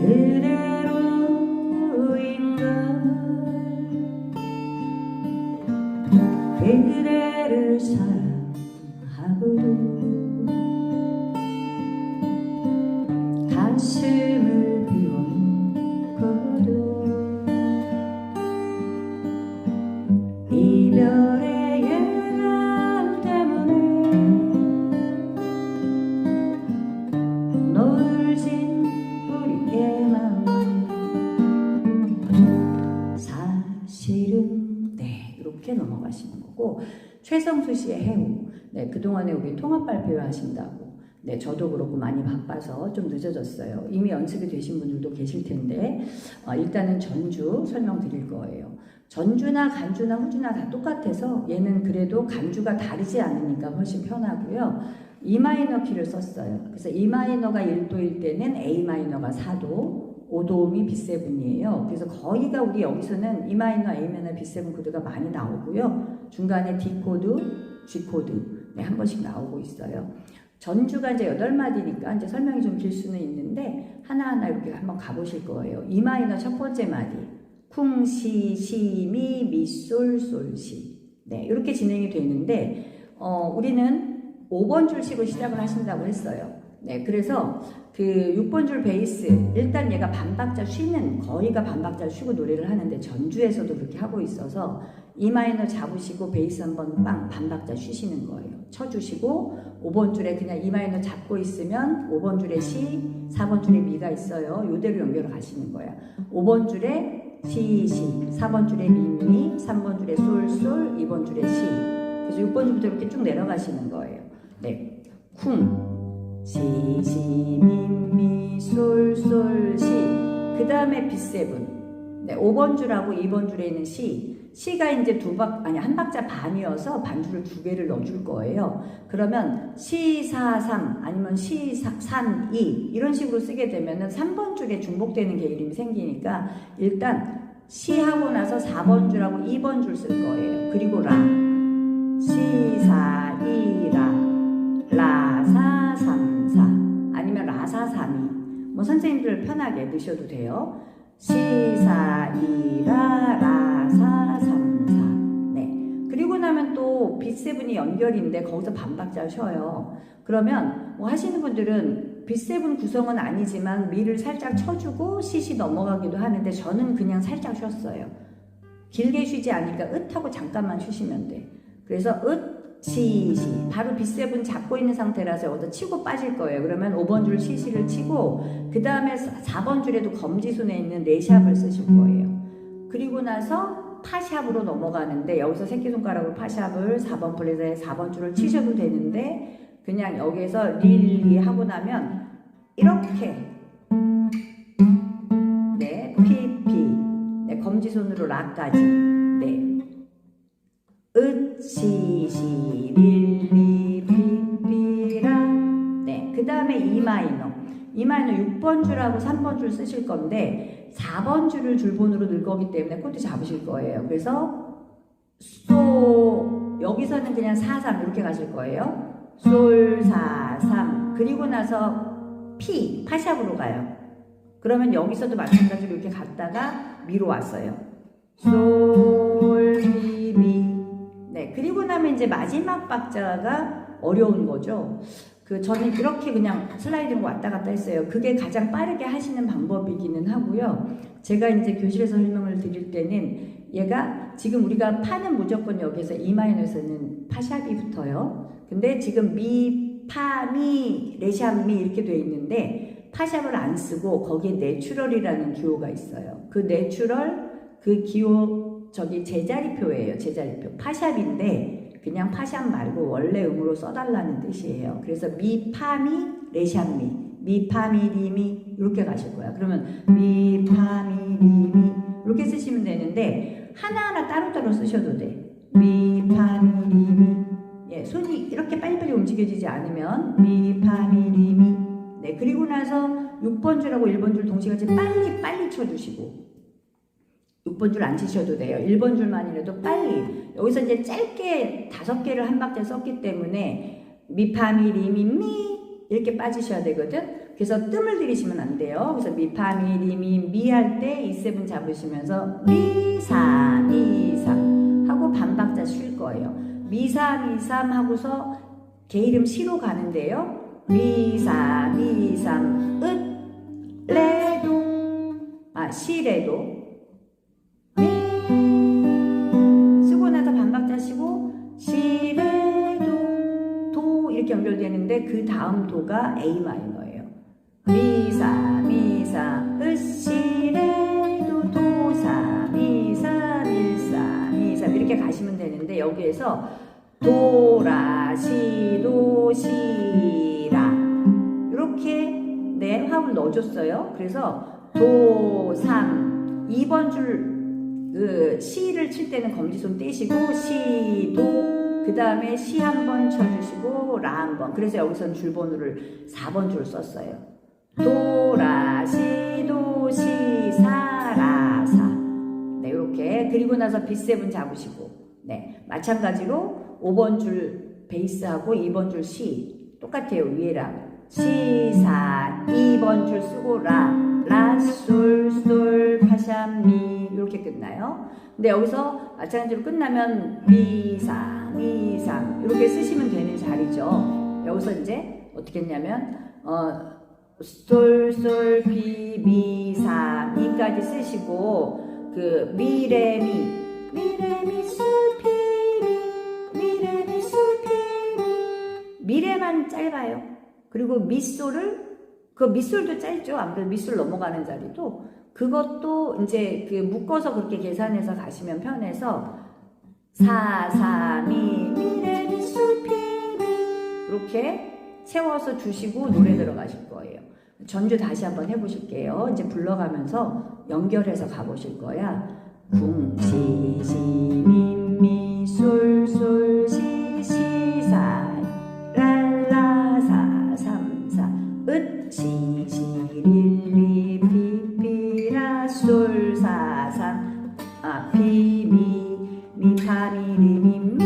그 최성수 씨의 해우. 네 그동안에 우리 통합 발표 하신다고. 네 저도 그렇고 많이 바빠서 좀 늦어졌어요. 이미 연습이 되신 분들도 계실 텐데 어, 일단은 전주 설명드릴 거예요. 전주나 간주나 후주나 다 똑같아서 얘는 그래도 간주가 다르지 않으니까 훨씬 편하고요. E 마이너 키를 썼어요. 그래서 E 마이너가 1도일 때는 A 마이너가 4도 5도음이 B7이에요. 그래서 거의가 우리 여기서는 E 마이너, A 마이너, B7 코드가 많이 나오고요. 중간에 D 코드, G 코드 네, 한 번씩 나오고 있어요. 전주가 이제 여덟 마디니까 이제 설명이 좀 길 수는 있는데 하나하나 이렇게 한번 가보실 거예요. E 마이너 첫 번째 마디. 쿵, 시, 시, 미, 미, 솔, 솔, 시. 네, 이렇게 진행이 되는데, 어, 우리는 5번 줄씩으로 시작을 하신다고 했어요. 네, 그래서 그 6번 줄 베이스, 일단 얘가 반박자 쉬는, 거의가 반박자 쉬고 노래를 하는데 전주에서도 그렇게 하고 있어서 마이너 잡으시고 베이스 한번 빵 반박자 쉬시는 거예요. 쳐주시고 5번 줄에 그냥 마이너 잡고 있으면 5번 줄에 C, 4번 줄에 미가 있어요. 요대로 연결을 가시는 거야. 5번 줄에 C, C, 4번 줄에 미, 미, 3번 줄에 솔, 솔, 2번 줄에 C. 그래서 6번 줄부터 이렇게 쭉 내려가시는 거예요. 네. 쿵, 시, 시, 미, 미, 솔, 솔, 시. 그 다음에 B7. 네, 5번 줄하고 2번 줄에 있는 C. C가 이제 두 박, 아니, 한 박자 반이어서 반주를 두 개를 넣어줄 거예요. 그러면 C, 4, 3, 아니면 C, 3, 2, 이런 식으로 쓰게 되면은 3번 줄에 중복되는 게 이름이 생기니까 일단 C 하고 나서 4번 줄하고 2번 줄 쓸 거예요. 그리고 라. C, 4, 2, 라. 라, 4, 3, 4. 아니면 라, 4, 3, 2. 뭐 선생님들 편하게 넣으셔도 돼요. C, 4, 2, 라, 라, 4, 3, 4. 네. 그리고 나면 또 B7이 연결인데 거기서 반박자 쉬어요. 그러면 뭐 하시는 분들은 B7 구성은 아니지만 미를 살짝 쳐주고 CC 넘어가기도 하는데 저는 그냥 살짝 쉬었어요. 길게 쉬지 않으니까 으하고 잠깐만 쉬시면 돼. 그래서 으, 시, 시. 바로 B7 잡고 있는 상태라서 여기서 치고 빠질 거예요. 그러면 5번 줄 시시를 치고 그 다음에 4번 줄에도 검지손에 있는 네샵을 쓰실 거예요. 그리고 나서 파샵으로 넘어가는데 여기서 새끼손가락으로 파샵을 4번 플랫에 4번 줄을 치셔도 되는데 그냥 여기에서 릴리 하고 나면 이렇게 네, 피피 네, 검지손으로 라까지 네. 으, 시, 시, 릴리, 피피라 네, 그 다음에 E 마이너 E 마이너 6번 줄하고 3번 줄 쓰실 건데 4번 줄을 줄본으로 넣을 거기 때문에 코드 잡으실 거예요. 그래서 소 여기서는 그냥 4, 3 이렇게 가실 거예요. 솔, 4, 3 그리고 나서 피, 파샵으로 가요. 그러면 여기서도 마찬가지로 이렇게 갔다가 미로 왔어요. 솔, 미, 미. 네, 그리고 나면 이제 마지막 박자가 어려운 거죠. 그 저는 이렇게 그냥 슬라이드로 왔다 갔다 했어요. 그게 가장 빠르게 하시는 방법이기는 하고요. 제가 이제 교실에서 설명을 드릴 때는 얘가 지금 우리가 파는 무조건 여기서 E 마이너에서는 파샵이 붙어요. 근데 지금 미, 파, 미, 레샵, 미 이렇게 돼 있는데 파샵을 안 쓰고 거기에 내추럴이라는 기호가 있어요. 그 내추럴 그 기호 저기 제자리표예요. 제자리표. 파샵인데 그냥 파샵 말고 원래 음으로 써달라는 뜻이에요. 그래서 미, 파, 미, 레샵, 미. 미, 파, 미, 리, 미 이렇게 가실 거야. 그러면 미, 파, 미, 리, 미 이렇게 쓰시면 되는데 하나하나 따로따로 쓰셔도 돼. 미, 파, 미, 리, 미 이렇게 빨리빨리 움직여지지 않으면 미, 파, 미, 리, 미. 네, 그리고 나서 6번 줄하고 1번 줄 동시에 빨리 빨리 쳐주시고 6번 줄 안 치셔도 돼요. 1번 줄만이라도 빨리. 여기서 이제 짧게 다섯 개를 한 박자 썼기 때문에 미파미 리미 미 이렇게 빠지셔야 되거든. 그래서 뜸을 들이시면 안 돼요. 그래서 미파미 리미 미 할 때 이 세븐 잡으시면서 미사 미삼 하고 반 박자 쉴 거예요. 미사 미삼 하고서 개 이름 시로 가는데요. 미사 미삼 읒 레도 아 시레도 연결되는데 그 다음 도가 A 마이너예요. 미사 미사 으시레 도 도사 미사 밀사 미사 이렇게 가시면 되는데 여기에서 도라 시 도 시라 이렇게 네 화음을 넣어줬어요. 그래서 도삼 2번 줄 그 시를 칠 때는 검지손 떼시고 시 도 그 다음에 시 한 번 쳐주시 고라한 번. 그래서 여기서는 줄번호를 4번 줄 썼어요. 도 라 시 도 시 사 라 사. 네 이렇게. 그리고 나서 빗세븐 잡으시고. 네 마찬가지로 5번 줄 베이스하고 2번 줄 시. 똑같아요 위에랑. 시 사. 2번 줄 쓰고 라. 라 솔 솔 파샤미 이렇게 끝나요. 근데 여기서 마찬가지로 끝나면 미사 미삼 이렇게 쓰시면 되는 자리죠. 여기서 이제 어떻게 했냐면 어 솔솔 피 미사 미까지 쓰시고 그 미레미 미레미 솔피미 미레미 솔피미 미레만 짧아요. 그리고 미솔을 그 밑술도 짧죠. 아무래도 밑술 넘어가는 자리도 그것도 이제 그 묶어서 그렇게 계산해서 가시면 편해서 사사미 미레 미술피미 이렇게 채워서 주시고 노래 들어가실 거예요. 전주 다시 한번 해보실게요. 이제 불러가면서 연결해서 가보실 거야. 궁시시미미솔솔시 으 시시릴리 피피라 솔사삼 아 피미 미파미리 미미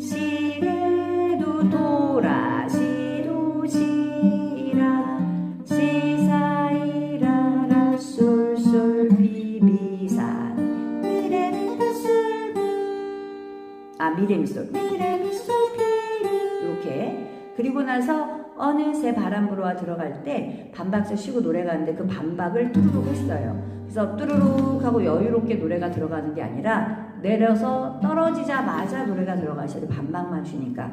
시레도 도라 시도 시라 시사이라라 솔솔 비비사 미레미솔 아 미레미솔 미레미솔 피 이렇게 그리고 나서 어느새 바람 불어와 들어갈 때 반박자 쉬고 노래 가는데 그 반박을 뚜루룩 했어요. 그래서 뚜루룩 하고 여유롭게 노래가 들어가는 게 아니라 내려서 떨어지자마자 노래가 들어가셔야 돼. 반박만 쉬니까.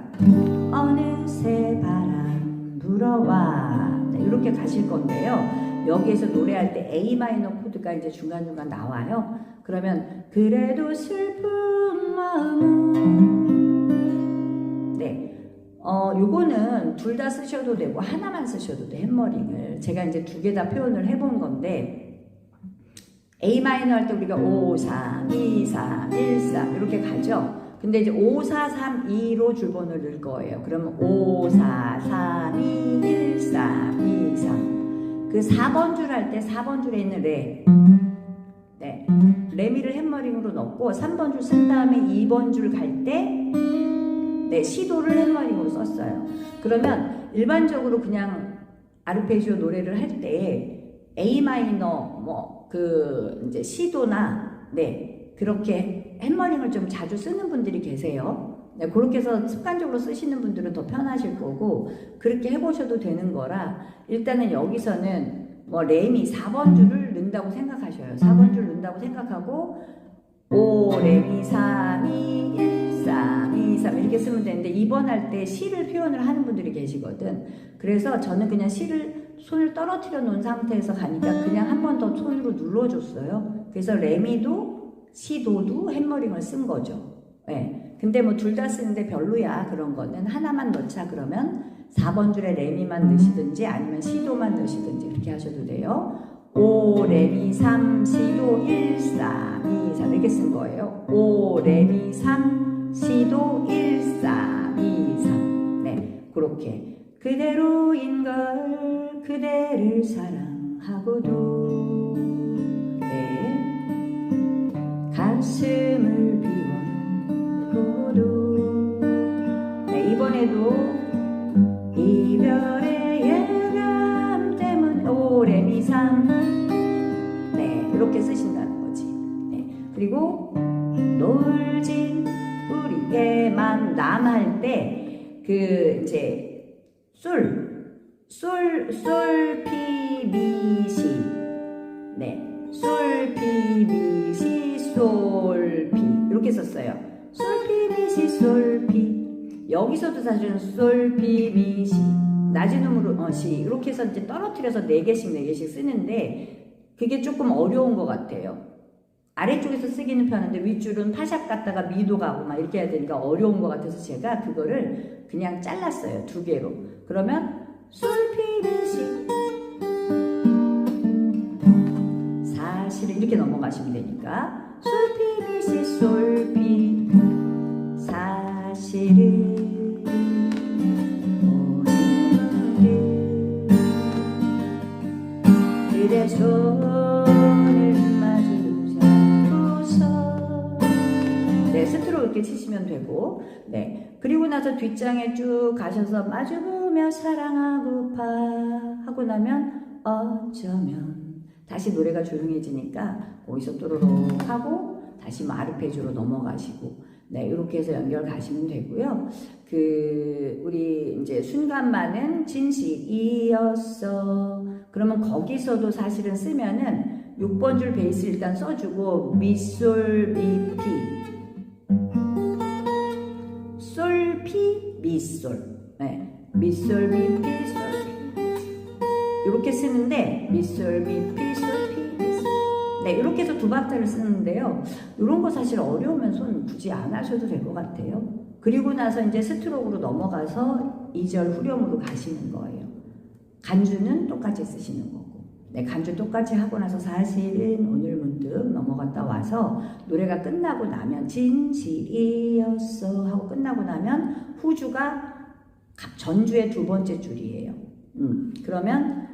어느새 바람 불어와 네, 이렇게 가실 건데요. 여기에서 노래할 때 A 마이너 코드가 이제 중간중간 나와요. 그러면 그래도 슬픈 마음은 네. 어, 요거는 둘 다 쓰셔도 되고 하나만 쓰셔도 돼 햄머링을 제가 이제 두 개 다 표현을 해본 건데 A 마이너 할 때 우리가 5, 3, 2, 3, 1, 3 이렇게 가죠. 근데 이제 5, 4, 3, 2로 줄번호를 넣을 거예요. 그러면 5, 4, 3, 2, 1, 3, 2, 3. 그 4번 줄 할 때 4번 줄에 있는 레. 네. 레미를 햄머링으로 넣고 3번 줄 쓴 다음에 2번 줄 갈 때 네, 시도를 햄머링으로 썼어요. 그러면 일반적으로 그냥 아르페지오 노래를 할 때 A 마이너 뭐 그 이제 시도나 네 그렇게 햄머링을 좀 자주 쓰는 분들이 계세요. 네, 그렇게 해서 습관적으로 쓰시는 분들은 더 편하실 거고 그렇게 해보셔도 되는 거라 일단은 여기서는 뭐 레미 4번 줄을 넣는다고 생각하셔요. 4번 줄 넣는다고 생각하고 5 레미 3 2 1 3 2 3 이렇게 쓰면 되는데 2번 할때 시를 표현을 하는 분들이 계시거든. 그래서 저는 그냥 시를 손을 떨어뜨려 놓은 상태에서 가니까 그냥 한 번 더 손으로 눌러줬어요. 그래서 레미도 시도도 햄머링을 쓴 거죠. 네. 근데 뭐 둘 다 쓰는데 별로야 그런 거는 하나만 넣자 그러면 4번 줄에 레미만 넣으시든지 아니면 시도만 넣으시든지 그렇게 하셔도 돼요. 5 레미 3 시도 1 3 2 3 이렇게 쓴 거예요. 5 레미 3 시도 1 요렇게. 그대로인 걸 그대를 사랑하고도 네 가슴을 비워놓고도 네 이번에도 이별의 예감 때문 오래미상 네 이렇게 쓰신다는 거지. 네 그리고 놀진 우리에만 남할 때 그 이제 솔, 솔, 솔, 피, 미, 시. 네. 솔, 피, 미, 시, 솔, 피. 이렇게 썼어요. 솔, 피, 미, 시, 솔, 피. 여기서도 사실은 솔, 피, 미, 시. 낮은 음으로, 어, 시. 이렇게 해서 이제 떨어뜨려서 네 개씩 네 개씩 쓰는데 그게 조금 어려운 것 같아요. 아래쪽에서 쓰기는 편한데 윗줄은 파샵 갔다가 미도 가고 막 이렇게 해야 되니까 어려운 것 같아서 제가 그거를 그냥 잘랐어요 두 개로. 그러면 솔피미시 사실은 이렇게 넘어가시면 되니까 솔피미시 솔피 사실은 손 이렇게 치시면 되고. 네. 그리고 나서 뒷장에 쭉 가셔서 마주보며 사랑하고파 하고 나면 어쩌면. 다시 노래가 조용해지니까 거기서 또로록 하고 다시 마르페주로 넘어가시고. 네 이렇게 해서 연결 가시면 되고요. 그 우리 이제 순간만은 진실이었어. 그러면 거기서도 사실은 쓰면은 6번 줄 베이스 일단 써주고 미솔 미피 피 미솔. 네. 미솔 미 피 솔 피 이렇게 쓰는데 미솔 미 피 솔 피 미솔. 네 이렇게 해서 두 박자를 쓰는데요. 이런 거 사실 어려우면 손 굳이 안 하셔도 될 것 같아요. 그리고 나서 이제 스트로크로 넘어가서 2절 후렴으로 가시는 거예요. 간주는 똑같이 쓰시는 거고. 네, 간주 똑같이 하고 나서 사실은 오늘 문득 넘어갔다 와서 노래가 끝나고 나면 진실이었어 하고 끝나고 나면 후주가 갑- 전주의 두 번째 줄이에요. 음, 그러면